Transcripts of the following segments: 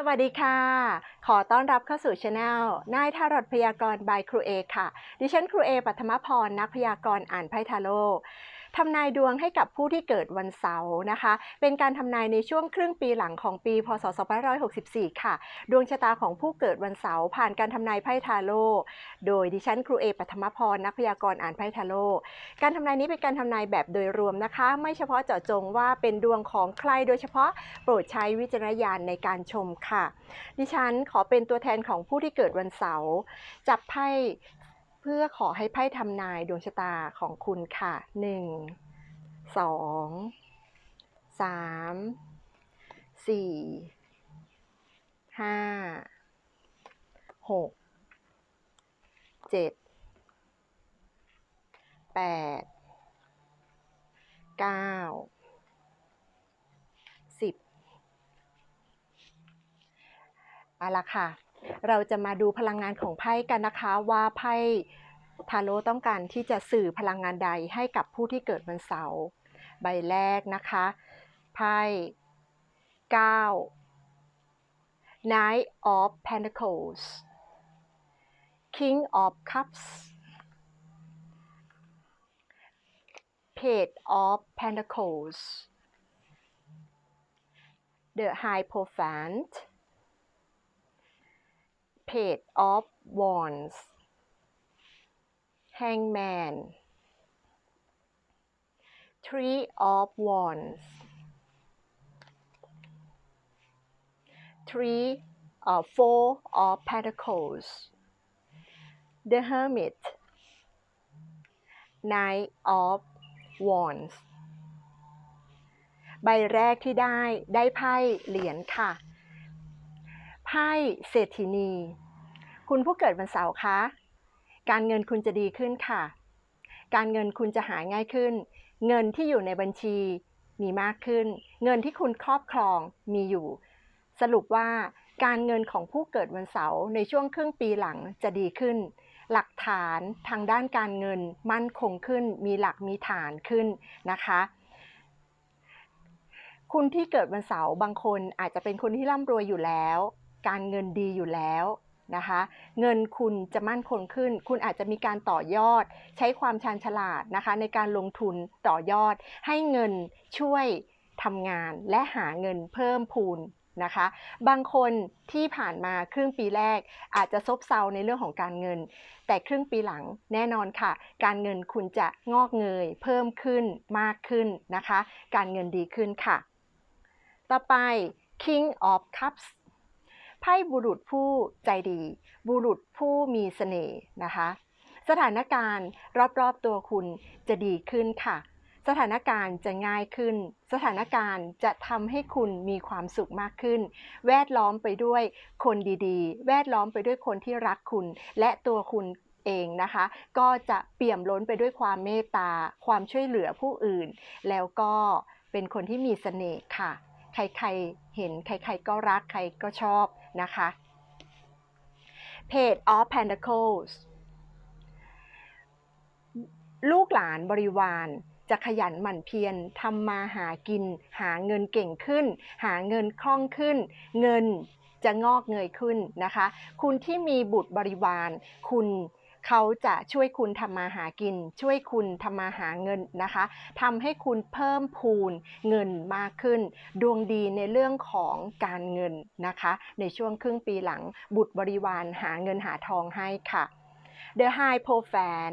สวัสดีค่ะ ขอต้อนรับเข้าสู่ช anel นายทารดพยากรณ์บายครูเอค่ะ ดิฉันครูเอปัทมพรนักพยากรณ์อ่านไพ่ทาโร่ ทำนายดวงให้กับผู้ที่เกิดวันเสาร์นะคะ เป็นการทำนายในช่วงครึ่งปีหลังของปี พศ 2564 ค่ะ ดวงชะตาของผู้เกิดวันเสาร์ผ่านการทำนายไพ่ทาโร่โดยดิฉันครูเอปัทมพรนักพยากรณ์อ่านไพ่ทาโร่การทำนายนี้เป็นการทำนายแบบโดยรวมนะคะ ไม่เฉพาะเจาะจงว่าเป็นดวงของใครโดยเฉพาะโปรดใช้วิจารณญาณในการชมค่ะ ดิฉันขอเป็นตัวแทนของผู้ที่เกิดวันเสาร์จับไพ่ พื่อขอให้ไพ่ทำนายดวงชะตาของคุณค่ะ 1 2 3 4 5 6 7 8 9 10เอาละค่ะเราจะมาดูพลังงานของไพ่กันนะคะว่าไพ่ ทาโร่ต้องการที่จะสื่อพลังงานใดให้กับผู้ที่เกิดวันเสาร์ใบแรกนะคะไพ่9 Knight of Pentacles King of Cups Page of Pentacles The Hierophant Page of Wands Hangman Three of Wands Three uh, Four of Pentacles The Hermit Knight of Wands ใบแรกที่ได้ได้ไพ่เหรียญค่ะ ไพ่เศรษฐินี คุณผู้เกิดวันเสาร์คะ การเงินคุณจะดีขึ้นค่ะ การเงินคุณจะหาง่ายขึ้น เงินที่อยู่ในบัญชีมีมากขึ้น เงินที่คุณครอบครองมีอยู่ สรุปว่าการเงินของผู้เกิดวันเสาร์ในช่วงครึ่งปีหลังจะดีขึ้น หลักฐานทางด้านการเงินมั่นคงขึ้น มีหลักมีฐานขึ้นนะคะคุณที่เกิดวันเสาร์บางคนอาจจะเป็นคนที่ร่ำรวยอยู่แล้ว การเงินดีอยู่แล้ว นะคะ เงินคุณจะมั่นคงขึ้น คุณอาจจะมีการต่อยอด ใช้ความชาญฉลาดนะคะ ในการลงทุนต่อยอด ให้เงินช่วยทำงานและหาเงินเพิ่มพูนนะคะ บางคนที่ผ่านมาครึ่งปีแรกอาจจะซบเซาในเรื่องของการเงิน แต่ครึ่งปีหลังแน่นอนค่ะ การเงินคุณจะงอกเงย เพิ่มขึ้นมากขึ้นนะคะ การเงินดีขึ้นค่ะ ต่อไป King of Cups ไพ่บุรุษผู้ใจดี บุรุษผู้มีเสน่ห์นะคะ สถานการณ์รอบๆตัวคุณจะดีขึ้นค่ะ สถานการณ์จะง่ายขึ้น สถานการณ์จะทำให้คุณมีความสุขมากขึ้น แวดล้อมไปด้วยคนดีๆ แวดล้อมไปด้วยคนที่รักคุณ และตัวคุณเองนะคะก็จะเปี่ยมล้นไปด้วยความเมตตา ความช่วยเหลือผู้อื่น แล้วก็เป็นคนที่มีเสน่ห์ค่ะ ใครๆเห็นใครๆก็รักใครก็ชอบนะคะ Page of Pentacles ลูกหลานบริวารจะขยันหมั่นเพียรทำมาหากิน หาเงินเก่งขึ้น หาเงินคล่องขึ้น เงินจะงอกเงยขึ้นนะคะ คุณที่มีบุตรบริวาร คุณ เขาจะช่วยคุณทำมาหากิน ช่วยคุณทำมาหาเงินนะคะทำให้คุณเพิ่มพูนเงินมากขึ้น ดวงดีในเรื่องของการเงินนะคะ ในช่วงครึ่งปีหลังบุตรบริวารหาเงินหาทองให้ค่ะ The High p r o f a n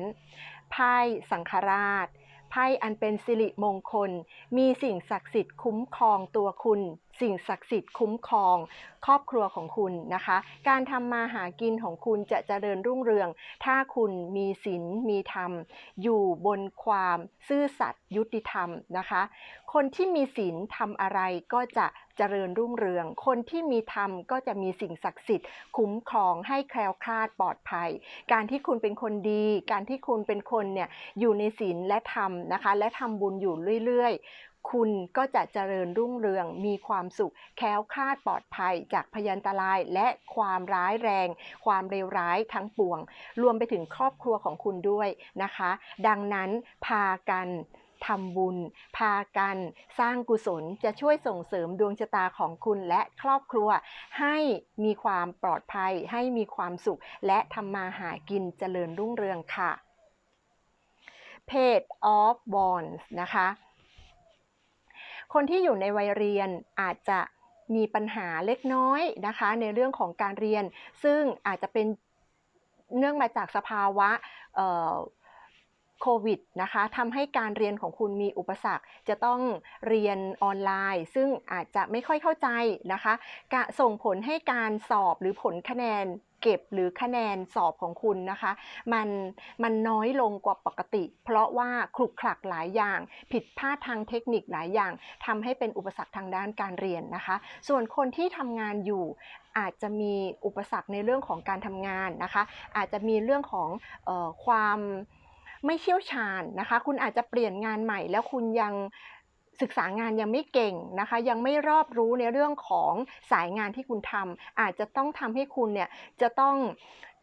ไพ่สังฆราชไพ่อันเป็นสิริมงคล มีสิ่งศักดิ์สิทธิ์คุ้มครองตัวคุณ สิ่งศักดิ์สิทธิ์คุ้มครอง ครอบครัวของคุณนะคะ การทำมาหากินของคุณจะเจริญรุ่งเรือง ถ้าคุณมีศีลมีธรรม อยู่บนความซื่อสัตย์ยุติธรรมนะคะ คนที่มีศีลทำอะไรก็จะเจริญรุ่งเรือง คนที่มีธรรมก็จะมีสิ่งศักดิ์สิทธิ์ คุ้มครองให้แคล้วคลาดปลอดภัย การที่คุณเป็นคนดี การที่คุณเป็นคนเนี่ยอยู่ในศีลและธรรมนะคะ และทำบุญอยู่เรื่อยๆ คุณก็จะเจริญรุ่งเรือง มีความสุข แคล้วคลาดปลอดภัย จากพยันตรายและความร้ายแรง ความเลวร้ายทั้งปวง รวมไปถึงครอบครัวของคุณด้วยนะคะ ดังนั้นพากันททำบุญ พากันสร้างกุศลจะช่วยส่งเสริมดวงชะตาของคุณและครอบครัว ให้มีความปลอดภัย ให้มีความสุข และทำมาหากินเจริญรุ่งเรืองค่ะ Page of Wands นะคะ คนที่อยู่ในวัยเรียนอาจจะมีปัญหาเล็กน้อยนะคะ ในเรื่องของการเรียน ซึ่งอาจจะเป็นเนื่องมาจากสภาวะโควิดนะคะทำให้การเรียนของคุณมีอุปสรรค จะต้องเรียนออนไลน์ ซึ่งอาจจะไม่ค่อยเข้าใจนะคะกะส่งผลให้การสอบหรือผลคะแนน เก็บหรือคะแนนสอบของคุณนะคะ มันมันน้อยลงกว่าปกติ เพราะว่าคลุกคลักหลายอย่าง ผิดพลาดทางเทคนิคหลายอย่างทำให้เป็นอุปสรรคทางด้านการเรียนนะคะ ส่วนคนที่ทำงานอยู่อาจจะมีอุปสรรคในเรื่องของการทำงานนะคะ อาจจะมีเรื่องของออความไม่เชี่ยวชาญนะคะ คุณอาจจะเปลี่ยนงานใหม่แล้วคุณยัง ศึกษางานยังไม่เก่งนะคะ ยังไม่รอบรู้ในเรื่องของสายงานที่คุณทำอาจจะต้องทำให้คุณเนี่ยจะต้อง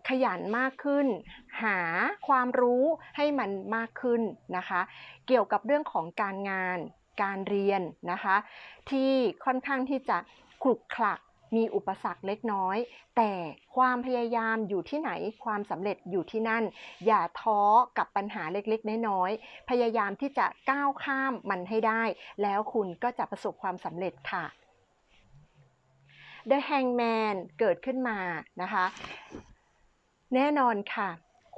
ขยันมากขึ้น หาความรู้ให้มันมากขึ้นนะคะ เกี่ยวกับเรื่องของการงานการเรียนนะคะ ที่ค่อนข้างที่จะขลุกขลัก มีอุปสรรคเล็กน้อย แต่ความพยายามอยู่ที่ไหนความสำเร็จอยู่ที่นั่น อย่าท้อกับปัญหาเล็กๆ น้อยๆ พยายามที่จะก้าวข้ามมันให้ได้ แล้วคุณก็จะประสบความสำเร็จค่ะ The Hangman เกิดขึ้นมานะคะ แน่นอนค่ะ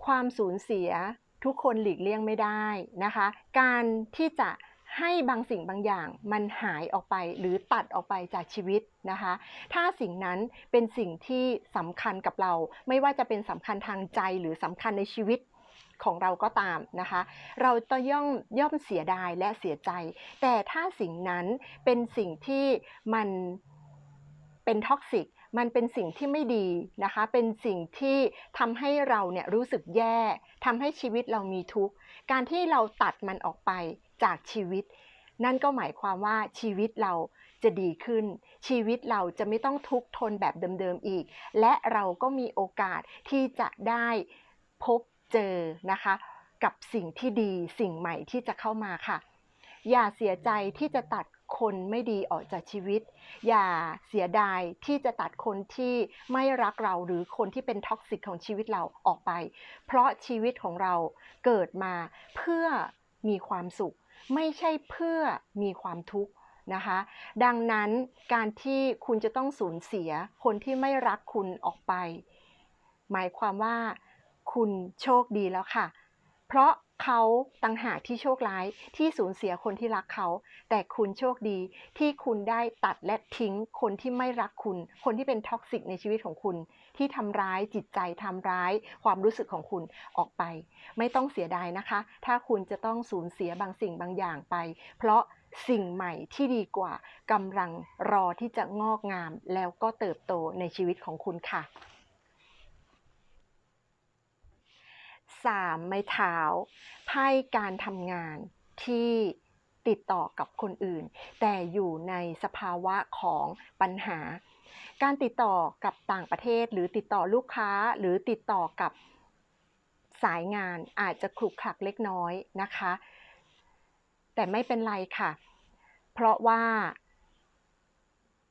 ความสูญเสียทุกคนหลีกเลี่ยงไม่ได้นะคะ การที่จะ ให้บางสิ่งบางอย่างมันหายออกไปหรือตัดออกไปจากชีวิตนะคะ ถ้าสิ่งนั้นเป็นสิ่งที่สำคัญกับเรา ไม่ว่าจะเป็นสำคัญทางใจหรือสำคัญในชีวิตของเราก็ตามนะคะ เราต้องย่อมย่อมเสียดายและเสียใจ แต่ถ้าสิ่งนั้นเป็นสิ่งที่มันเป็นท็อกซิกมันเป็นสิ่งที่ไม่ดีนะคะ เป็นสิ่งที่ทำให้เราเนี่ยรู้สึกแย่ทำให้ชีวิตเรามีทุกข์ การที่เราตัดมันออกไป จากชีวิต นั่นก็หมายความว่าชีวิตเราจะดีขึ้น ชีวิตเราจะไม่ต้องทุกข์ทนแบบเดิมๆอีก และเราก็มีโอกาสที่จะได้พบเจอนะคะ กับสิ่งที่ดีสิ่งใหม่ที่จะเข้ามาค่ะ อย่าเสียใจที่จะตัดคนไม่ดีออกจากชีวิต อย่าเสียดายที่จะตัดคนที่ไม่รักเราหรือคนที่เป็นท็อกซิกของชีวิตเราออกไป เพราะชีวิตของเราเกิดมาเพื่อมีความสุข ไม่ใช่เพื่อมีความทุกข์นะคะ ดังนั้นการที่คุณจะต้องสูญเสียคนที่ไม่รักคุณออกไป หมายความว่าคุณโชคดีแล้วค่ะ เพราะเขาต่างหากที่โชคร้ายที่สูญเสียคนที่รักเขา แต่คุณโชคดีที่คุณได้ตัดและทิ้งคนที่ไม่รักคุณ คนที่เป็นท็อกซิกในชีวิตของคุณ ที่ทำร้ายจิตใจทำร้ายความรู้สึกของคุณออกไป ไม่ต้องเสียดายนะคะ ถ้าคุณจะต้องสูญเสียบางสิ่งบางอย่างไป เพราะสิ่งใหม่ที่ดีกว่ากำลังรอที่จะงอกงามแล้วก็เติบโตในชีวิตของคุณค่ะ 3. ไม้เท้าไพ่การทำงานที่ติดต่อกับคนอื่น แต่อยู่ในสภาวะของปัญหา การติดต่อกับต่างประเทศ หรือติดต่อลูกค้าหรือติดต่อกับสายงานอาจจะขลุกขลักเล็กน้อยนะคะ แต่ไม่เป็นไรค่ะ เพราะว่า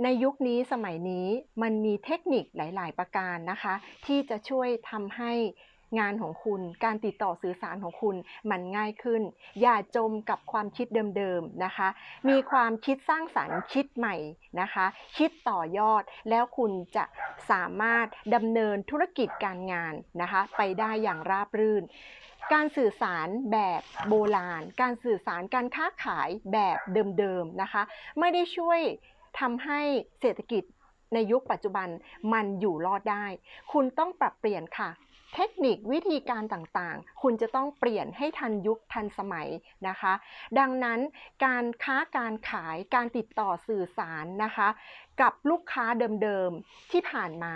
ในยุคนี้สมัยนี้มันมีเทคนิคหลาย ๆ ประการนะคะ ที่จะช่วยทำให้ งานของคุณ การติดต่อสื่อสารของคุณมันง่ายขึ้น อย่าจมกับความคิดเดิมๆนะคะ มีความคิดสร้างสรรค์คิดใหม่นะคะ คิดต่อยอดแล้วคุณจะสามารถดำเนินธุรกิจการงานนะคะ ไปได้อย่างราบรื่นการสื่อสารแบบโบราณ การสื่อสารการค้าขายแบบเดิมๆนะคะ ไม่ได้ช่วยทำให้เศรษฐกิจในยุคปัจจุบันมันอยู่รอดได้ คุณต้องปรับเปลี่ยนค่ะ เทคนิควิธีการต่างๆ คุณจะต้องเปลี่ยนให้ทันยุคทันสมัยนะคะ ดังนั้นการค้าการขายการติดต่อสื่อสารนะคะ กับลูกค้าเดิมๆที่ผ่านมา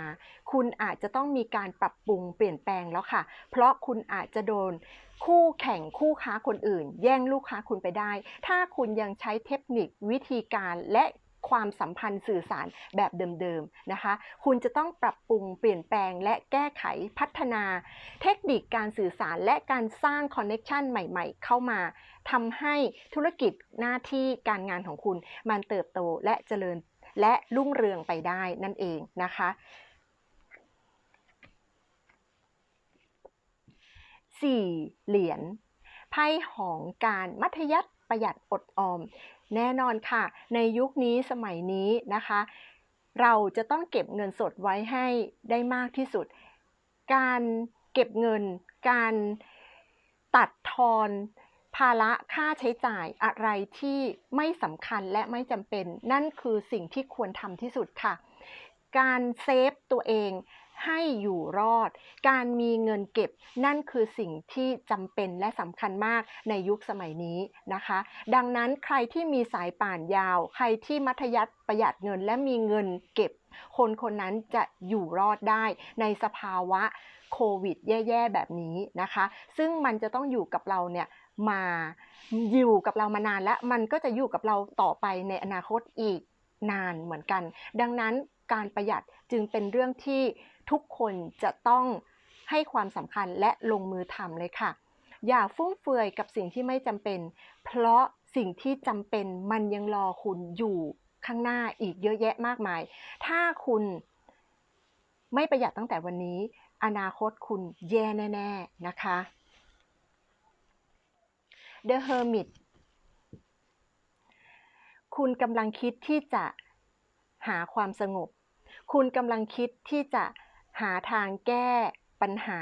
คุณอาจจะต้องมีการปรับปรุงเปลี่ยนแปลงแล้วค่ะ เพราะคุณอาจจะโดนคู่แข่งคู่ค้าคนอื่น แย่งลูกค้าคุณไปได้ ถ้าคุณยังใช้เทคนิควิธีการและ ความสัมพันธ์สื่อสารแบบเดิมๆนะคะ คุณจะต้องปรับปรุงเปลี่ยนแปลงและแก้ไขพัฒนา เทคนิคการสื่อสารและการสร้างคอนเน็ชันใหม่ๆ เข้ามาทำให้ธุรกิจหน้าที่การงานของคุณ มันเติบโตและเจริญและรุ่งเรืองไปได้นั่นเองนะคะ 4. เหรียญไพ่ของการมัธยัติประหยัดอดออม แน่นอนค่ะ ในยุคนี้สมัยนี้นะคะ เราจะต้องเก็บเงินสดไว้ให้ได้มากที่สุด การเก็บเงิน การตัดทอนภาระค่าใช้จ่ายอะไรที่ไม่สำคัญและไม่จำเป็น นั่นคือสิ่งที่ควรทำที่สุดค่ะ การเซฟตัวเอง ให้อยู่รอด การมีเงินเก็บนั่นคือสิ่งที่จำเป็นและสำคัญมากในยุคสมัยนี้นะคะ ดังนั้นใครที่มีสายป่านยาว ใครที่มัธยัติประหยัดเงินและมีเงินเก็บ คนคนนั้นจะอยู่รอดได้ในสภาวะโควิดแย่ๆแบบนี้นะคะ ซึ่งมันจะต้องอยู่กับเราเนี่ยมาอยู่กับเรามานานและมันก็จะอยู่กับเราต่อไปในอนาคตอีกนานเหมือนกัน ดังนั้นการประหยัดจึงเป็นเรื่องที่ ทุกคนจะต้องให้ความสำคัญและลงมือทำเลยค่ะ อย่าฟุ่มเฟือยกับสิ่งที่ไม่จำเป็น เพราะสิ่งที่จำเป็นมันยังรอคุณอยู่ข้างหน้าอีกเยอะแยะมากมาย ถ้าคุณไม่ประหยัดตั้งแต่วันนี้ อนาคตคุณแย่แน่ ๆ นะคะ The Hermit คุณกำลังคิดที่จะหาความสงบ คุณกำลังคิดที่จะ หาทางแก้ปัญหา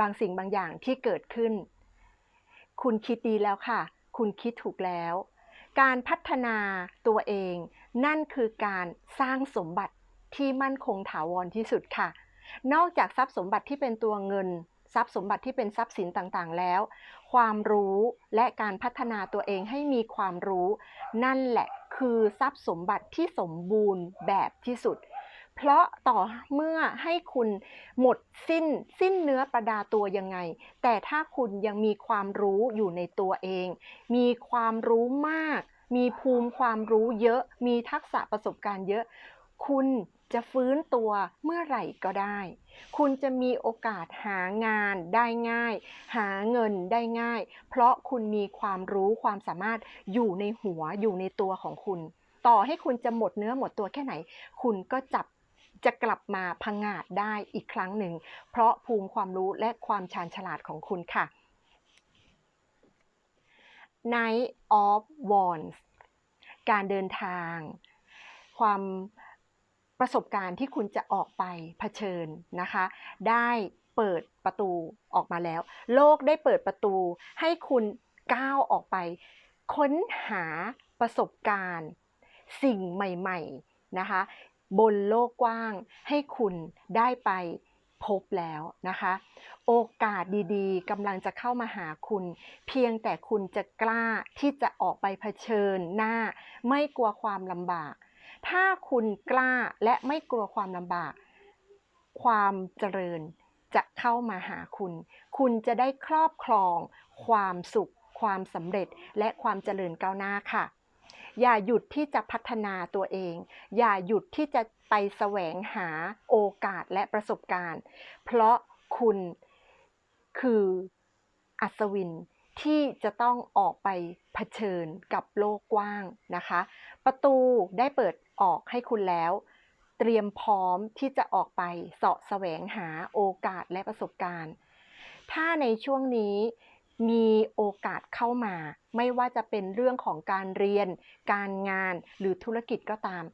บางสิ่งบางอย่างที่เกิดขึ้น คุณคิดดีแล้วค่ะ คุณคิดถูกแล้ว การพัฒนาตัวเอง นั่นคือการสร้างสมบัติที่มั่นคงถาวรที่สุดค่ะ นอกจากทรัพย์สมบัติที่เป็นตัวเงิน ทรัพย์สมบัติที่เป็นทรัพย์สินต่างๆแล้ว ความรู้และการพัฒนาตัวเองให้มีความรู้ นั่นแหละคือทรัพย์สมบัติที่สมบูรณ์แบบที่สุด เพราะต่อเมื่อให้คุณหมดสิ้นสิ้นเนื้อประดาตัวยังไง แต่ถ้าคุณยังมีความรู้อยู่ในตัวเอง มีความรู้มาก มีภูมิความรู้เยอะ มีทักษะประสบการณ์เยอะ คุณจะฟื้นตัวเมื่อไหร่ก็ได้ คุณจะมีโอกาสหางานได้ง่าย หาเงินได้ง่าย เพราะคุณมีความรู้ความสามารถอยู่ในหัวอยู่ในตัวของคุณ ต่อให้คุณจะหมดเนื้อหมดตัวแค่ไหน คุณก็จับ จะกลับมาพังงาดได้อีกครั้งหนึ่ง เพราะภูมิความรู้และความชาญฉลาดของคุณค่ะ Night of Wands การเดินทาง ความประสบการณ์ที่คุณจะออกไปเผชิญนะคะ ได้เปิดประตูออกมาแล้ว โลกได้เปิดประตูให้คุณก้าวออกไป ค้นหาประสบการณ์ สิ่งใหม่ ๆนะคะ บนโลกกว้าง ให้คุณได้ไปพบแล้วนะคะ โอกาสดีๆกำลังจะเข้ามาหาคุณ เพียงแต่คุณจะกล้าที่จะออกไปเผชิญหน้า ไม่กลัวความลำบาก ถ้าคุณกล้าและไม่กลัวความลำบาก ความเจริญจะเข้ามาหาคุณ คุณจะได้ครอบครอง ความสุข ความสำเร็จ และความเจริญก้าวหน้าค่ะ อย่าหยุดที่จะพัฒนาตัวเอง อย่าหยุดที่จะไปแสวงหาโอกาสและประสบการณ์ เพราะคุณคืออัศวินที่จะต้องออกไปเผชิญกับโลกกว้างนะคะ ประตูได้เปิดออกให้คุณแล้ว เตรียมพร้อมที่จะออกไปเสาะแสวงหาโอกาสและประสบการณ์ ถ้าในช่วงนี้ มีโอกาสเข้ามา ไม่ว่าจะเป็นเรื่องของการเรียน การงานหรือธุรกิจก็ตาม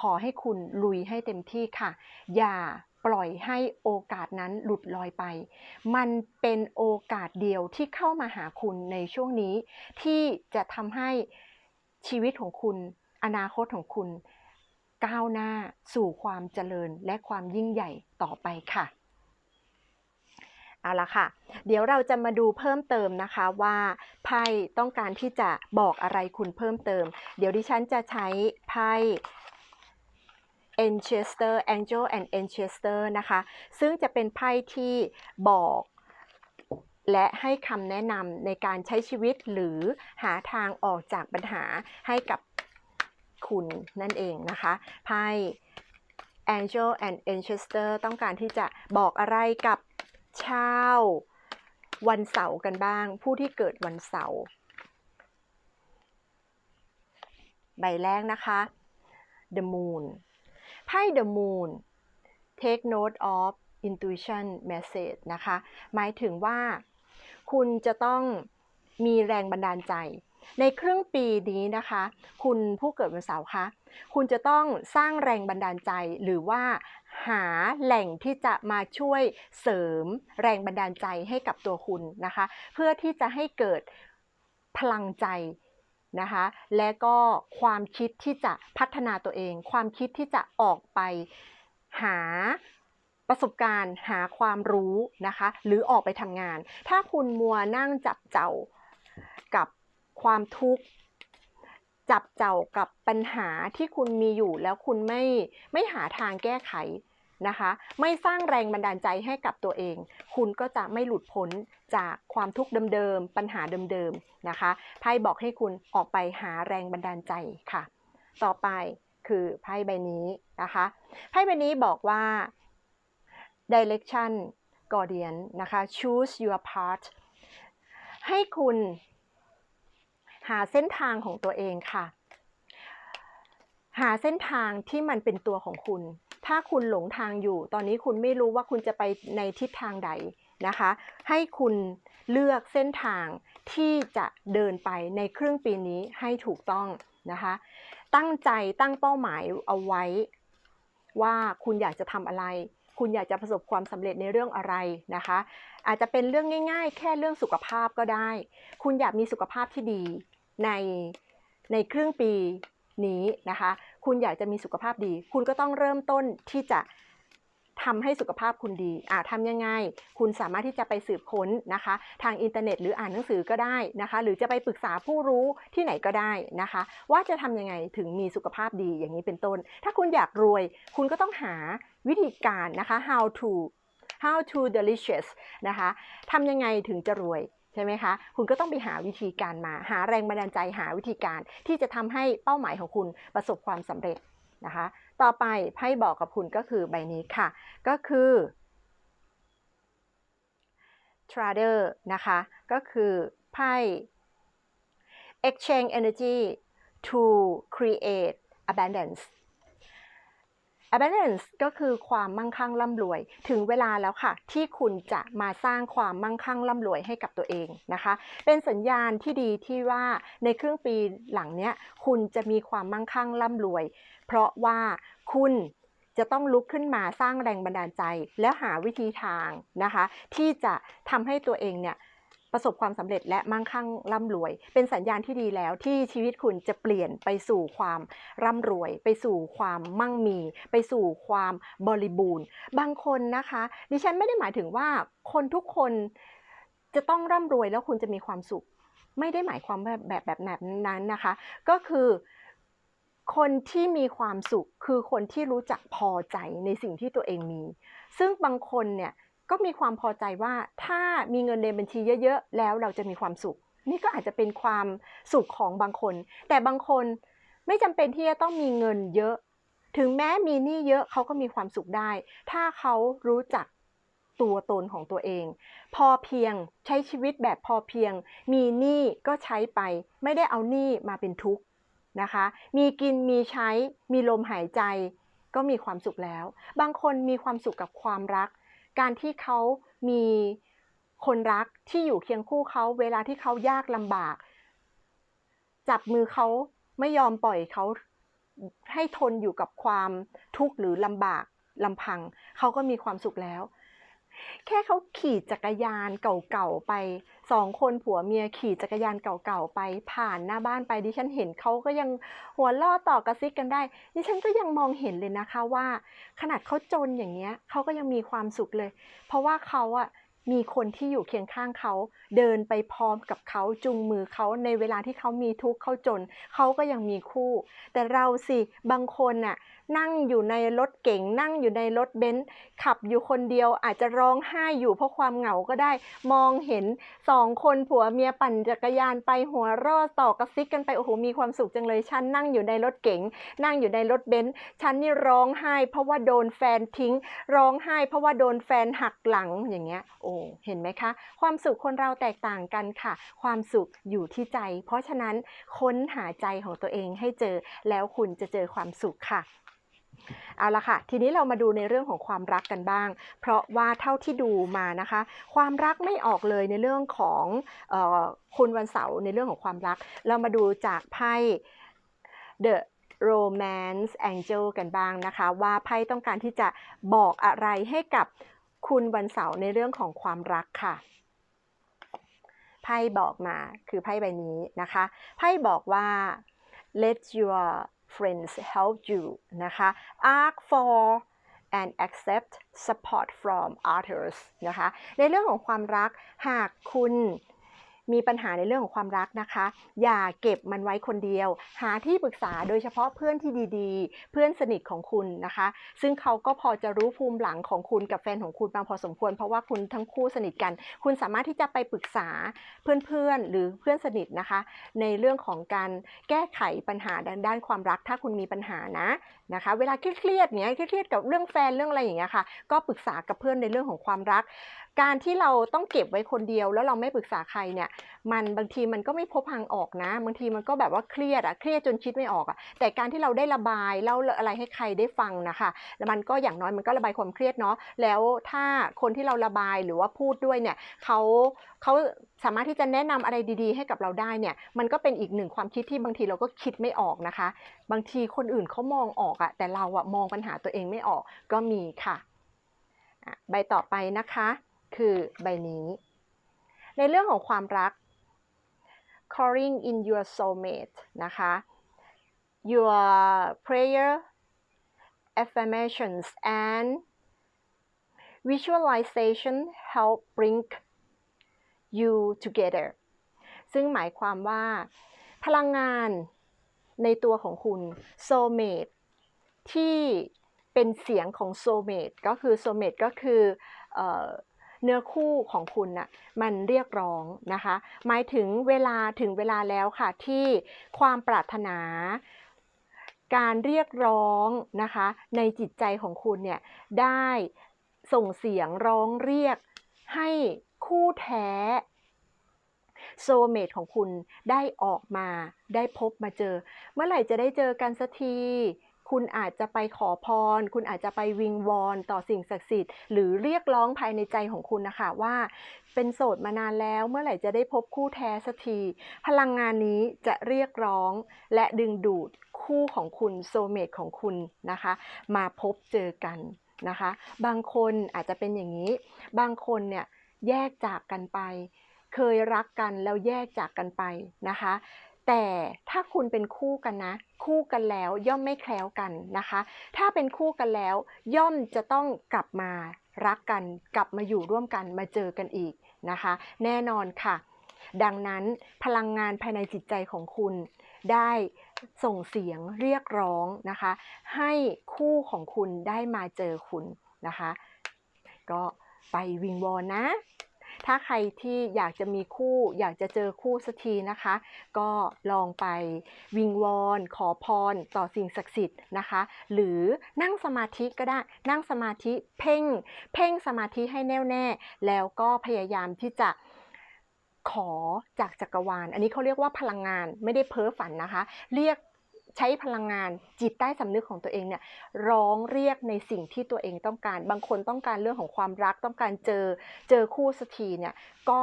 ขอให้คุณลุยให้เต็มที่ค่ะ อย่าปล่อยให้โอกาสนั้นหลุดลอยไป มันเป็นโอกาสเดียวที่เข้ามาหาคุณในช่วงนี้ ที่จะทำให้ชีวิตของคุณ อนาคตของคุณ ก้าวหน้าสู่ความเจริญและความยิ่งใหญ่ต่อไปค่ะ เอาละค่ะ เดี๋ยวเราจะมาดูเพิ่มเติมนะคะว่าไพ่ต้องการที่จะบอกอะไรคุณเพิ่มเติม เดี๋ยวดิฉันจะใช้ไพ่ Enchester Angel and Enchester นะคะ ซึ่งจะเป็นไพ่ที่บอกและให้คำแนะนำในการใช้ชีวิตหรือหาทางออกจากปัญหาให้กับคุณนั่นเองนะคะไพ่ Angel and Ancestor ต้องการที่จะบอกอะไรกับ ชาว วันเสาร์กันบ้าง ผู้ที่เกิดวันเสาร์ใบแรกนะคะ The Moon ไพ่ The Moon take note of intuition message นะคะ หมายถึงว่า คุณจะต้องมีแรงบันดาลใจ ในครึ่งปีนี้นะคะ คุณผู้เกิดวันเสาร์คะคุณจะต้องสร้างแรงบันดาลใจหรือว่าหาแหล่งที่จะมาช่วยเสริมแรงบันดาลใจให้กับตัวคุณนะคะ เพื่อที่จะให้เกิดพลังใจนะคะ และก็ความคิดที่จะพัฒนาตัวเอง ความคิดที่จะออกไปหาประสบการณ์หาความรู้นะคะ หรือออกไปทำงาน ถ้าคุณมัวนั่งจับเจ้ากับ ความทุกข์จับเจ้ากับปัญหาที่คุณมีอยู่แล้วคุณไม่ไม่หาทางแก้ไขนะคะ ไม่สร้างแรงบันดาลใจให้กับตัวเอง คุณก็จะไม่หลุดพ้นจากความทุกข์เดิมๆปัญหาเดิมๆนะคะไพ่บอกให้คุณออกไปหาแรงบันดาลใจค่ะ ต่อไปคือไพ่ใบนี้นะคะไพ่ใบนี้บอกว่า direction guardian นะคะ choose your path ให้คุณ หาเส้นทางของตัวเองค่ะ หาเส้นทางที่มันเป็นตัวของคุณ ถ้าคุณหลงทางอยู่ ตอนนี้คุณไม่รู้ว่าคุณจะไปในทิศทางใดนะคะ ให้คุณเลือกเส้นทางที่จะเดินไปในครึ่งปีนี้ให้ถูกต้องนะคะ ตั้งใจตั้งเป้าหมายเอาไว้ ว่าคุณอยากจะทำอะไร คุณอยากจะประสบความสำเร็จในเรื่องอะไรนะคะ อาจจะเป็นเรื่องง่าย ๆ แค่เรื่องสุขภาพก็ได้ คุณอยากมีสุขภาพที่ดี ในในครึ่งปีนี้นะคะ คุณอยากจะมีสุขภาพดี คุณก็ต้องเริ่มต้นที่จะทำให้สุขภาพคุณดี อ่าทำยังไง คุณสามารถที่จะไปสืบค้นนะคะ ทางอินเทอร์เน็ตหรืออ่านหนังสือก็ได้นะคะ หรือจะไปปรึกษาผู้รู้ที่ไหนก็ได้นะคะ ว่าจะทำยังไงถึงมีสุขภาพดีอย่างนี้เป็นต้น ถ้าคุณอยากรวย คุณก็ต้องหาวิธีการนะคะ how to how to delicious นะคะทำยังไงถึงจะรวย ช่ไหมคะ คุณก็ต้องไปหาวิธีการมา หาแรงบันดาลใจหาวิธีการที่จะทำให้เป้าหมายของคุณประสบความสำเร็จนะคะ ต่อไปไพ่บอกกับคุณก็คือใบนี้ค่ะ ก็คือ trader นะคะ ก็คือไพ่ exchange energy to create abundance abundance ก็คือความมั่งคั่งร่ำรวย ถึงเวลาแล้วค่ะ ที่คุณจะมาสร้างความมั่งคั่งร่ำรวยให้กับตัวเองนะคะ เป็นสัญญาณที่ดีที่ว่าในครึ่งปีหลังเนี้ยคุณจะมีความมั่งคั่งร่ำรวย เพราะว่าคุณจะต้องลุกขึ้นมาสร้างแรงบันดาลใจ แล้วหาวิธีทางนะคะ ที่จะทำให้ตัวเองเนี่ย ประสบความสำเร็จและมั่งคั่งร่ำรวย เป็นสัญญาณที่ดีแล้วที่ชีวิตคุณจะเปลี่ยนไปสู่ความร่ำรวย ไปสู่ความมั่งมี ไปสู่ความบริบูรณ์ บางคนนะคะ ดิฉันไม่ได้หมายถึงว่าคนทุกคนจะต้องร่ำรวยแล้วคุณจะมีความสุข ไม่ได้หมายความแบบแบบแบบนั้นนะคะ ก็คือคนที่มีความสุขคือคนที่รู้จักพอใจในสิ่งที่ตัวเองมี ซึ่งบางคนเนี่ย ก็มีความพอใจว่าถ้ามีเงินในบัญชีเยอะ ๆ แล้วเราจะมีความสุข นี่ก็อาจจะเป็นความสุขของบางคน แต่บางคนไม่จำเป็นที่จะต้องมีเงินเยอะ ถึงแม้มีหนี้เยอะเขาก็มีความสุขได้ ถ้าเขารู้จักตัวตนของตัวเอง พอเพียงใช้ชีวิตแบบพอเพียง มีหนี้ก็ใช้ไป ไม่ได้เอาหนี้มาเป็นทุกข์นะคะ มีกินมีใช้มีลมหายใจก็มีความสุขแล้ว บางคนมีความสุขกับความรัก การที่เขามีคนรักที่อยู่เคียงคู่เขาเวลาที่เขายากลำบาก จับมือเขาไม่ยอมปล่อยเขาให้ทนอยู่กับความทุกข์หรือลำบากลำพัง เขาก็มีความสุขแล้ว แค่เขาขี่จักรยานเก่าๆไป สองคนผัวเมียขี่จักรยานเก่าๆไปผ่านหน้าบ้านไปดิฉันเห็นเขาก็ยังหัวล่อต่อกระซิกกันได้ ดิฉันก็ยังมองเห็นเลยนะคะว่า ขนาดเขาจนอย่างเงี้ยเขาก็ยังมีความสุขเลย เพราะว่าเขาอะมีคนที่อยู่เคียงข้างเขา เดินไปพร้อมกับเขาจุงมือเขาในเวลาที่เขามีทุกข์เขาจน เขาก็ยังมีคู่ แต่เราสิบางคนน่ะ นั่งอยู่ในรถเก๋งนั่งอยู่ในรถเบนซ์ขับอยู่คนเดียวอาจจะร้องไห้อยู่เพราะความเหงาก็ได้ มองเห็นสองคนผัวเมียปั่นจักรยานไปหัวรอต่อกระซิกกันไปโอ้โหมีความสุขจังเลยฉันนั่งอยู่ในรถเก๋งนั่งอยู่ในรถเบนซ์ฉันนี่ร้องไห้ เพราะว่าโดนแฟนทิ้ง ร้องไห้ เพราะว่าโดนแฟนหักหลังอย่างเงี้ยโอ้เห็นไหมคะ ความสุขคนเราแตกต่างกันค่ะ ความสุขอยู่ที่ใจ เพราะฉะนั้นค้นหาใจของตัวเองให้เจอแล้วคุณจะเจอความสุขค่ะ เอาละค่ะ ทีนี้เรามาดูในเรื่องของความรักกันบ้าง เพราะว่าเท่าที่ดูมานะคะ ความรักไม่ออกเลยในเรื่องของออคุณวันเสาร์ในเรื่องของความรัก เรามาดูจากไพ่ The Romance Angel กันบ้างนะคะ ว่าไพ่ต้องการที่จะบอกอะไรให้กับคุณวันเสาร์ในเรื่องของความรักค่ะไพ่บอกมาคือไพ่ใบนี้นะคะไพ่บอกว่า let your friends help you นะคะ ask for and accept support from others นะคะ ในเรื่องของความรักหากคุณ มีปัญหาในเรื่องของความรักนะคะ อย่าเก็บมันไว้คนเดียว หาที่ปรึกษาโดยเฉพาะเพื่อนที่ดีๆ เพื่อนสนิทของคุณนะคะ ซึ่งเขาก็พอจะรู้ภูมิหลังของคุณกับแฟนของคุณบางพอสมควร เพราะว่าคุณทั้งคู่สนิทกัน คุณสามารถที่จะไปปรึกษาเพื่อนๆ หรือเพื่อนสนิทนะคะ ในเรื่องของการแก้ไขปัญหาด้านานความรัก ถ้าคุณมีปัญหานะนะคะ เวลาเครียดๆเนี้ยเครียดกับเรื่องแฟนเรื่องอะไรอย่างเงี้ยค่ะ ก็ปรึกษากับเพื่อนในเรื่องของความรัก การที่เราต้องเก็บไว้คนเดียวแล้วเราไม่ปรึกษาใครเนี่ยมันบางทีมันก็ไม่พบทางออกนะ บางทีมันก็แบบว่าเครียดอะเครียดจนคิดไม่ออกอะแต่การที่เราได้ระบายเล่าอะไรให้ใครได้ฟังนะคะแล้วมันก็อย่างน้อยมันก็ระบายความเครียดเนาะแล้วถ้าคนที่เราระบายหรือว่าพูดด้วยเนี่ยเขาเขาสามารถที่จะแนะนำอะไรดีๆ ให้กับเราได้เนี่ยมันก็เป็นอีกหนึ่งความคิดที่บางทีเราก็คิดไม่ออกนะคะ บางทีคนอื่นเขามองออกอะแต่เราอะมองปัญหาตัวเองไม่ออกก็มีค่ะอะใบต่อไปนะคะ คือใบนี้ ในเรื่องของความรัก calling in your soulmate นะคะ your prayer affirmations and visualization help bring you together ซึ่งหมายความว่า พลังงานในตัวของคุณ soulmate ที่เป็นเสียงของ soulmate ก็คือ soulmate ก็คืออ เนื้อคู่ของคุณน่ะมันเรียกร้องนะคะ หมายถึงเวลาถึงเวลาแล้วค่ะที่ความปรารถนา การเรียกร้องนะคะ ในจิตใจของคุณเนี่ยได้ส่งเสียงร้องเรียกให้คู่แท้โซเมตของคุณได้ออกมาได้พบมาเจอ เมื่อไหร่จะได้เจอกันสักที คุณอาจจะไปขอพร คุณอาจจะไปวิงวอนต่อสิ่งศักดิ์สิทธิ์หรือเรียกร้องภายในใจของคุณนะคะว่า เป็นโสดมานานแล้วเมื่อไหร่จะได้พบคู่แท้สักที พลังงานนี้จะเรียกร้องและดึงดูดคู่ของคุณโซเมตของคุณนะคะ มาพบเจอกันนะคะ บางคนอาจจะเป็นอย่างนี้ บางคนเนี่ยแยกจากกันไป เคยรักกันแล้วแยกจากกันไปนะคะ แต่ถ้าคุณเป็นคู่กันนะ คู่กันแล้วย่อมไม่แคล้วกันนะคะ ถ้าเป็นคู่กันแล้ว ย่อมจะต้องกลับมารักกัน กลับมาอยู่ร่วมกันมาเจอกันอีกนะคะ แน่นอนค่ะ ดังนั้นพลังงานภายในจิตใจของคุณได้ส่งเสียงเรียกร้องนะคะ ให้คู่ของคุณได้มาเจอคุณนะคะ ก็ไปวิงวอนนะ ถ้าใครที่อยากจะมีคู่อยากจะเจอคู่สักทีนะคะ ก็ลองไปวิงวอนขอพรต่อสิ่งศักดิ์สิทธิ์นะคะ หรือนั่งสมาธิก็ได้นั่งสมาธิเพ่ง เพ่งสมาธิให้แน่วแน่ แล้วก็พยายามที่จะขอจากจักรวาล อันนี้เขาเรียกว่าพลังงานไม่ได้เพ้อฝันนะคะ เรียก ใช้พลังงานจิตใต้สำนึกของตัวเองเนี่ยร้องเรียกในสิ่งที่ตัวเองต้องการ บางคนต้องการเรื่องของความรัก ต้องการเจอเจอคู่สักทีเนี่ยก็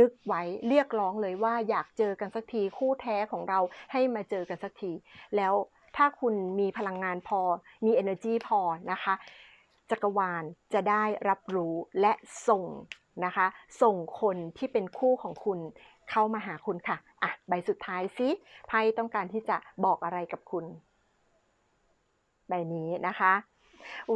นึกไว้เรียกร้องเลยว่าอยากเจอกันสักทีคู่แท้ของเราให้มาเจอกันสักที แล้วถ้าคุณมีพลังงานพอ มี energy พอนะคะ จักรวาลจะได้รับรู้และส่งนะคะ ส่งคนที่เป็นคู่ของคุณ เข้ามาหาคุณค่ะอะใบสุดท้ายซิไพ่ต้องการที่จะบอกอะไรกับคุณใบนี้นะคะ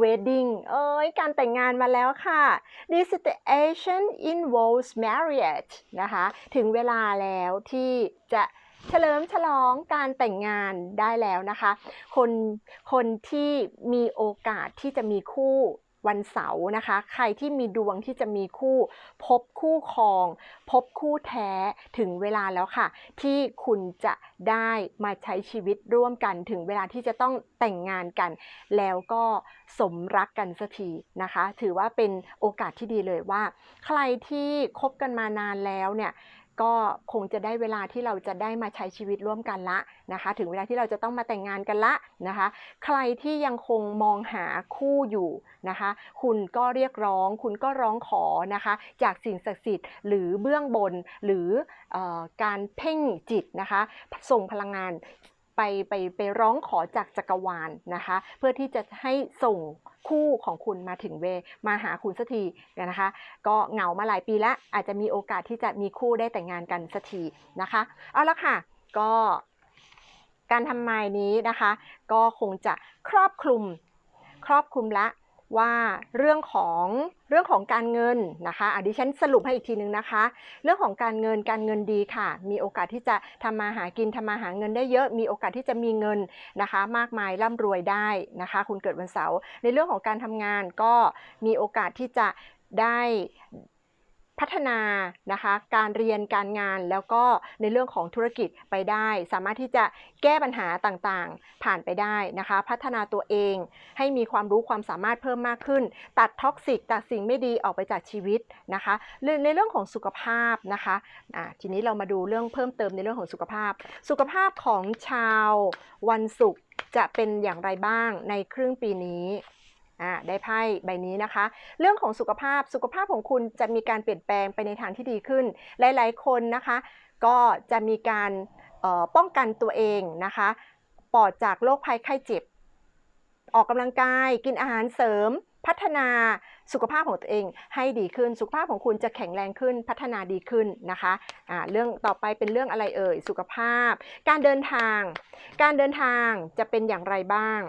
wedding เอ้ย การแต่งงานมาแล้วค่ะ this situation involves marriage นะคะ ถึงเวลาแล้วที่จะเฉลิมฉลองการแต่งงานได้แล้วนะคะ คน คนที่มีโอกาสที่จะมีคู่ วันเสาร์นะคะ ใครที่มีดวงที่จะมีคู่ พบคู่ครอง พบคู่แท้ถึงเวลาแล้วค่ะ ที่คุณจะได้มาใช้ชีวิตร่วมกัน ถึงเวลาที่จะต้องแต่งงานกัน แล้วก็สมรักกันสักทีนะคะ ถือว่าเป็นโอกาสที่ดีเลยว่า ใครที่คบกันมานานแล้วเนี่ย ก็คงจะได้เวลาที่เราจะได้มาใช้ชีวิตร่วมกันละนะคะ ถึงเวลาที่เราจะต้องมาแต่งงานกันละนะคะ ใครที่ยังคงมองหาคู่อยู่นะคะ คุณก็เรียกร้อง คุณก็ร้องขอนะคะ จากสิ่งศักดิ์สิทธิ์หรือเบื้องบนหรือออการเพ่งจิตนะคะ ส่งพลังงาน ไปไปไปร้องขอจากจักรวาลนะคะ เพื่อที่จะให้ส่งคู่ของคุณมาถึงเว มาหาคุณสักทีนะคะ ก็เหงามาหลายปีแล้ว อาจจะมีโอกาสที่จะมีคู่ได้แต่งงานกันสักทีนะคะ เอาละค่ะ ก็การทำนายนี้นะคะ ก็คงจะครอบคลุมครอบคลุมละ ว่าเรื่องของเรื่องของการเงินนะคะอะดิฉันสรุปให้อีกทีนึงนะคะ เรื่องของการเงินการเงินดีค่ะ มีโอกาสที่จะทำมาหากินทำมาหาเงินได้เยอะ มีโอกาสที่จะมีเงินนะคะ มากมายร่ำรวยได้นะคะ คุณเกิดวันเสาร์ในเรื่องของการทำงานก็มีโอกาสที่จะได้ พัฒนานะคะการเรียนการงานแล้วก็ในเรื่องของธุรกิจไปได้ สามารถที่จะแก้ปัญหาต่างๆ ผ่านไปได้นะคะ พัฒนาตัวเองให้มีความรู้ความสามารถเพิ่มมากขึ้น ตัดท็อกซิกตัดสิ่งไม่ดีออกไปจากชีวิตนะคะในในเรื่องของสุขภาพนะคะอ่าทีนี้เรามาดูเรื่องเพิ่มเติมในเรื่องของสุขภาพ สุขภาพของชาววันศุกร์จะเป็นอย่างไรบ้างในครึ่งปีนี้ อ่าได้ไพ่ใบนี้นะคะ เรื่องของสุขภาพสุขภาพของคุณจะมีการเปลี่ยนแปลงไปในทางที่ดีขึ้น หลายๆ คนนะคะ ก็จะมีการป้องกันตัวเองนะคะปลอดจากโรคภัยไข้เจ็บ ออกกำลังกายกินอาหารเสริม พัฒนาสุขภาพของตัวเองให้ดีขึ้น สุขภาพของคุณจะแข็งแรงขึ้นพัฒนาดีขึ้นนะคะอ่าเรื่องต่อไปเป็นเรื่องอะไรเอ่ยสุขภาพ การเดินทาง การเดินทางจะเป็นอย่างไรบ้าง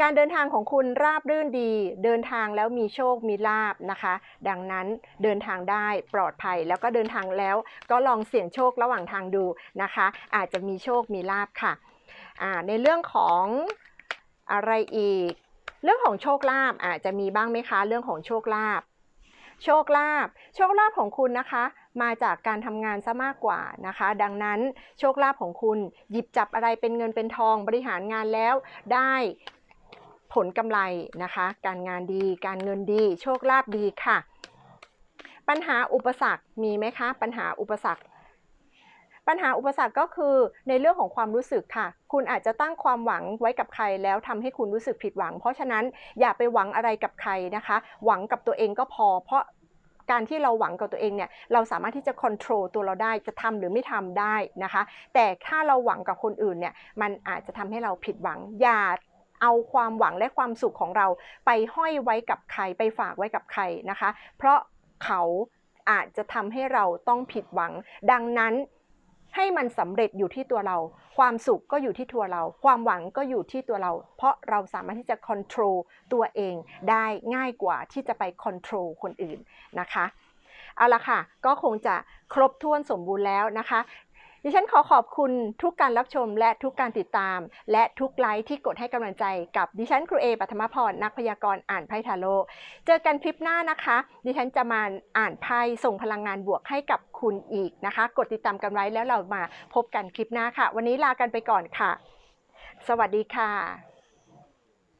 การเดินทางของคุณราบรื่นดี เดินทางแล้วมีโชคมีลาบนะคะ ดังนั้นเดินทางได้ปลอดภัยแล้วก็เดินทางแล้วก็ลองเสี่ยงโชคระหว่างทางดูนะคะ อาจจะมีโชคมีลาบค่ะในเรื่องของอะไรอีก เรื่องของโชคลาภอาจจะมีบ้างไหมคะ เรื่องของโชคลาภโชคลาภโชคลาภของคุณนะคะ มาจากการทำงานซะมากกว่านะคะ ดังนั้นโชคลาภของคุณหยิบจับอะไรเป็นเงินเป็นทองบริหารงานแล้วได้ ผลกำไรนะคะ การงานดี การเงินดี โชคลาภดีค่ะ ปัญหาอุปสรรคมีไหมคะ ปัญหาอุปสรรค ปัญหาอุปสรรคก็คือในเรื่องของความรู้สึกค่ะ คุณอาจจะตั้งความหวังไว้กับใครแล้วทำให้คุณรู้สึกผิดหวัง เพราะฉะนั้นอย่าไปหวังอะไรกับใครนะคะ หวังกับตัวเองก็พอ เพราะการที่เราหวังกับตัวเองเนี่ยเราสามารถที่จะควบคุมตัวเราได้จะทำหรือไม่ทำได้นะคะ แต่ถ้าเราหวังกับคนอื่นเนี่ยมันอาจจะทำให้เราผิดหวังอย่า เอาความหวังและความสุขของเราไปห้อยไว้กับใครไปฝากไว้กับใครนะคะ เพราะเขาอาจจะทำให้เราต้องผิดหวัง ดังนั้นให้มันสำเร็จอยู่ที่ตัวเรา ความสุขก็อยู่ที่ตัวเรา ความหวังก็อยู่ที่ตัวเรา เพราะเราสามารถที่จะควบคุมตัวเองได้ง่ายกว่าที่จะไปควบคุมคนอื่นนะคะ เอาละค่ะ ก็คงจะครบถ้วนสมบูรณ์แล้วนะคะ ดิฉันขอขอบคุณทุกการรับชมและทุกการติดตาม และทุกไลค์ที่กดให้กำลังใจกับดิฉันครูเอปัทมพรนักพยากรณ์อ่านไพ่ทาโร่เจอกันคลิปหน้านะคะ ดิฉันจะมาอ่านไพ่ส่งพลังงานบวกให้กับคุณอีกนะคะ กดติดตามกันไว้แล้วเรามาพบกันคลิปหน้าค่ะ วันนี้ลากันไปก่อนค่ะ สวัสดีค่ะ